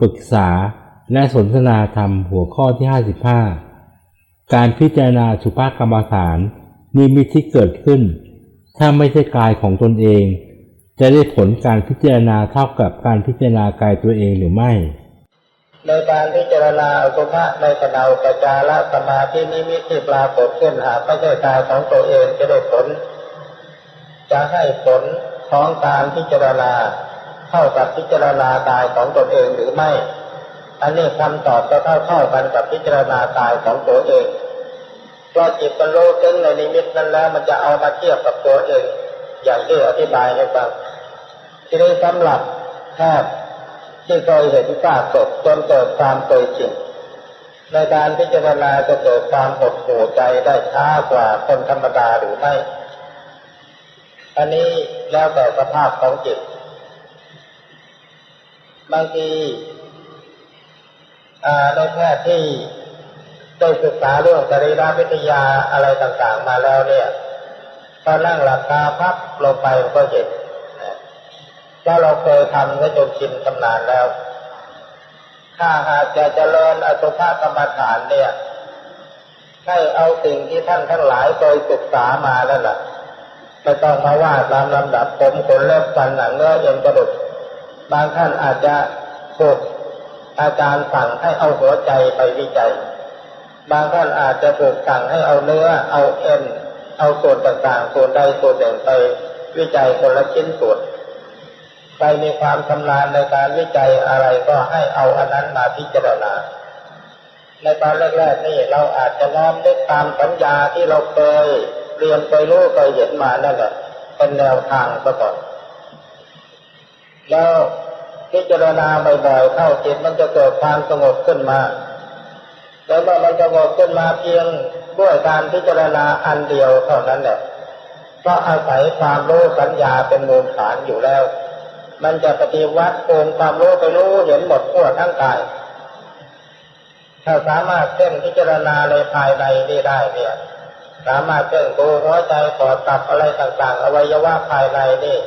ปรึกษาและสนทนาธรรมหัวข้อที่ 55 การพิจารณาสุภาพกรรมฐานนิมิตที่เกิดขึ้น ถ้าไม่ใช่กายของตนเอง จะได้ผลการพิจารณาเท่ากับการพิจารณากายตัวเองหรือไม่ ในการพิจารณาอสุภะในขณะอุปจารสมาธินิมิตที่ปรากฏขึ้นหากไม่ใช่กายของตัวเองจะได้ผล จะให้ผลของการพิจารณา เท่ากับพิจารณากายของตนเองหรือไม่ อันนี้คำตอบจะเท่าเท่ากันกับพิจารณากายของตัวเองเพราะจิตมันรู้ถึงในนิมิตนั้นแล้วมันจะเอามาเทียบกับตัวเองอย่างที่อธิบายให้ฟังทีนี้สำหรับแพทย์ที่เคยเห็นซากศพจนเกิดความเคยชินในการพิจารณาจะเกิดความหดหู่ใจได้ช้ากว่าคนธรรมดาหรือไม่ อันนี้แล้วแต่สภาพของจิต บางทีในแพทย์ที่ได้ศึกษาเรื่องสรีรวิทยาอะไรต่างๆ มาแล้วเนี่ยพอนั่งหลับตาพับลงไปก็เห็นถ้าเราเคยทำไว้จนชินชำนาญแล้ว ถ้าหากจะเจริญอสุภกรรมฐานเนี่ย ให้เอาสิ่งที่ท่านทั้งหลายเคยศึกษามาแล้วล่ะไม่ต้องมาว่าตามลำดับผมขนเล็บฟันหนังเนื้อเอ็นกระดูก บางท่านอาจจะถูกอาจารย์สั่งให้เอาหัวใจไปวิจัย บางท่านอาจจะถูกสั่งให้เอาเนื้อ เอาเอ็น เอาส่วนต่างๆ ส่วนใดส่วนหนึ่งไปวิจัยคนละชิ้นส่วนใครมีความชำนาญในการวิจัยอะไรก็ให้เอาอันนั้นมาพิจารณา ในตอนแรกๆนี่เราอาจจะน้อมนึกตามปัญญาที่เราเคยเรียนเคยรู้เคยเห็นมานั่นแหละเป็นแนวทางซะก่อน แล้วพิจารณาบ่อยๆเข้าจิตมันจะเกิดความสงบขึ้นมา แล้วเมื่อมันสงบขึ้นมาเพียงด้วยการพิจารณาอันเดียวเท่านั้นแหละก็อาศัยความรู้สัญญาเป็นมูลฐานอยู่แล้ว มันจะปฏิวัติโองความรู้ไปรู้เห็นหมดทั่วทั้งกายถ้าสามารถเพ่งพิจารณาในภายในนี้ได้เนี่ย สามารถเพ่งดูหัวใจปอดตับอะไรต่างๆ อวัยวะภายในนี่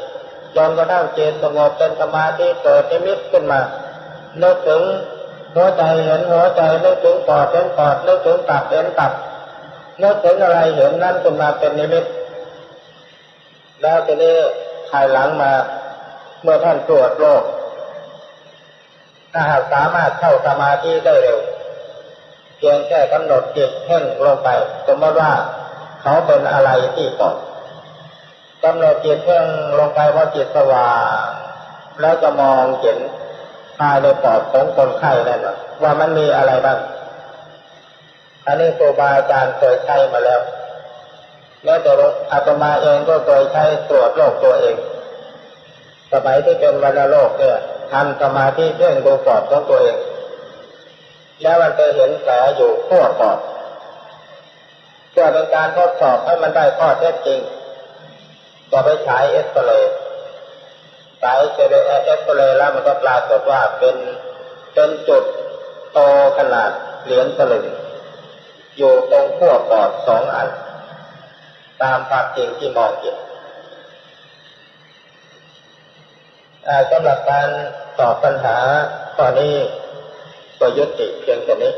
จนกระทั่งเจนสงบเป็นสมาธิเกิดนิมิตขึ้นมานึกถึงหัวใจเห็นหัวใจนึกถึงปอดเห็นปอดนึกถึงตับเห็นตับนึกถึงอะไรเห็นนั่นขึ้นมาเป็นนิมิต แล้วทีนี้ภายหลังมาเมื่อท่านตรวจโรคถ้าหากสามารถเข้าสมาธิได้เร็วเพียงแค่กำหนดจิตเพ่งลงไป สมมติว่าเขาเป็นอะไรที่ปอด กำหนดจิตเพ่งลงไปว่าจิตสว่างแล้วจะมองเห็นภายในปอดของคนไข้นั่นว่ามันมีอะไรบ้างอันนี้ครูบาอาจารย์เคยใช้มาแล้วแม้แต่อาตมาเองก็เคยใช้ตรวจโรคตัวเอง สมัยที่เป็นวันโรคเนี่ยทำสมาธิเพ่งดูปอดของตัวเอง แล้วมันไปเห็นแผลอยู่ทั่วปอดเพื่อเป็นการทดสอบให้มันได้ข้อเท็จจริง ก็ไปฉายเอ็กซเรย์ฉายเอ็กซเรย์แล้วมันก็ปรากฏว่าเป็นเป็นจุดโตขนาดเหรียญสลึงอยู่ตรงขั้วปอดสองอัน ตามความจริงที่มองเห็นสำหรับการตอบปัญหาตอนนี้ก็ยุติเพียงแค่นี้